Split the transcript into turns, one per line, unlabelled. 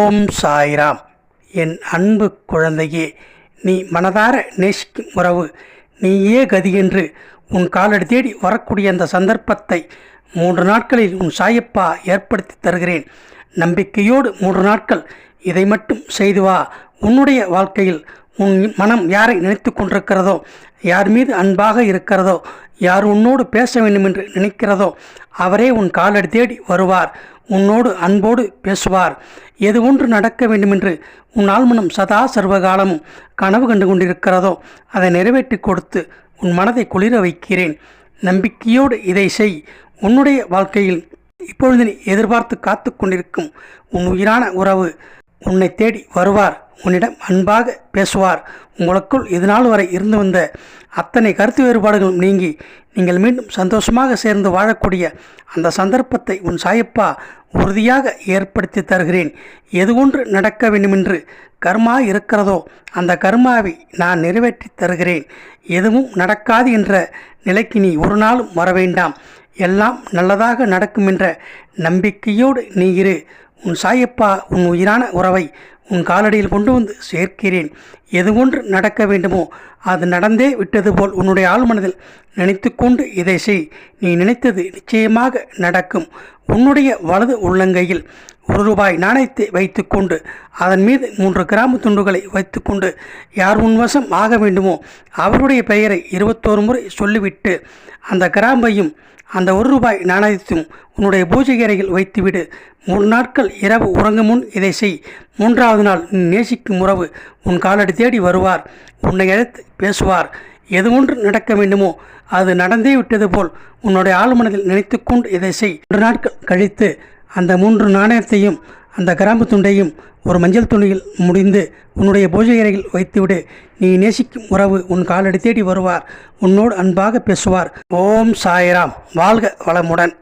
ஓம் சாய்ராம். என் அன்பு குழந்தையே நீ மனதார நேசிக்கும் உறவு நீயே கதி என்று உன் காலடி தேடி வரக்கூடிய அந்த சந்தர்ப்பத்தை மூன்று நாட்களில் உன் சாயப்பா ஏற்படுத்தி தருகிறேன். நம்பிக்கையோடு மூன்று நாட்கள் இதை மட்டும் செய்து வா. உன்னுடைய வாழ்க்கையில் உன் மனம் யாரை நினைத்து கொண்டிருக்கிறதோ யார் மீது அன்பாக இருக்கிறதோ யார் உன்னோடு பேச வேண்டும் என்று நினைக்கிறதோ அவரே உன் காலடி தேடி வருவார். உன்னோடு அன்போடு பேசுவார். எது ஒன்று நடக்க வேண்டுமென்று உன் ஆழ்மனம் சதா சர்வகாலமும் கனவு கண்டு கொண்டிருக்கிறதோ அதை நிறைவேற்றி கொடுத்து உன் மனதை குளிர வைக்கிறேன். நம்பிக்கையோடு இதை செய். உன்னுடைய வாழ்க்கையில் இப்பொழுது நீ எதிர்பார்த்து காத்து கொண்டிருக்கும் உன் உயிரான உறவு உன்னை தேடி வருவார். உன்னிடம் அன்பாக பேசுவார். உங்களுக்குள் இதுநாள் வரை இருந்து வந்த அத்தனை கருத்து வேறுபாடுகளும் நீங்கி நீங்கள் மீண்டும் சந்தோஷமாக சேர்ந்து வாழக்கூடிய அந்த சந்தர்ப்பத்தை உன் சாயப்பா உறுதியாக ஏற்படுத்தி தருகிறேன். எது ஒன்று நடக்க வேண்டுமென்று கர்மா இருக்கிறதோ அந்த கர்மாவை நான் நிறைவேற்றி தருகிறேன். எதுவும் நடக்காது என்ற நிலைக்கு நீ ஒரு நாளும் வர வேண்டாம். எல்லாம் நல்லதாக நடக்கும் என்ற நம்பிக்கையோடு நீ இரு. உன் சாயப்பா உன் உயிரான உறவை உன் காலடியில் கொண்டு வந்து சேர்க்கிறேன். எது ஒன்று நடக்க வேண்டுமோ அது நடந்தே விட்டது போல் உன்னுடைய ஆழ்மனதில் நினைத்து கொண்டு இதை செய். நீ நினைத்தது நிச்சயமாக நடக்கும். உன்னுடைய வலது உள்ளங்கையில் ஒரு ரூபாய் நாணயத்தை வைத்துக்கொண்டு அதன் மீது மூன்று கிராம துண்டுகளை வைத்துக்கொண்டு யார் உன் வசம் ஆக வேண்டுமோ அவருடைய பெயரை இருபத்தோரு முறை சொல்லிவிட்டு அந்த கிராம்பையும் அந்த ஒரு ரூபாய் நாணயத்தையும் உன்னுடைய பூஜை அறையில் வைத்துவிடு. மூன்று நாட்கள் இரவு உறங்கும் முன் இதை செய். மூன்றாவது நாள் நீ நேசிக்கும் உறவு உன் காலடி தேடி வருவார். உன்னை அழைத்து பேசுவார். எது ஒன்று நடக்க வேண்டுமோ அது நடந்தே விட்டது போல் உன்னுடைய ஆழ்மனதில் நினைத்துக்கொண்டு இதை செய். மூன்று நாட்கள் கழித்து அந்த மூன்று நாணயத்தையும் அந்த கிராம்பு துண்டையும் ஒரு மஞ்சள் துணியில் முடிந்து உன்னுடைய பூஜை அறையில் வைத்துவிடு. நீ நேசிக்கும் உறவு உன் காலடி தேடி வருவார். உன்னோடு அன்பாக பேசுவார். ஓம் சாய்ராம். வாழ்க வளமுடன்.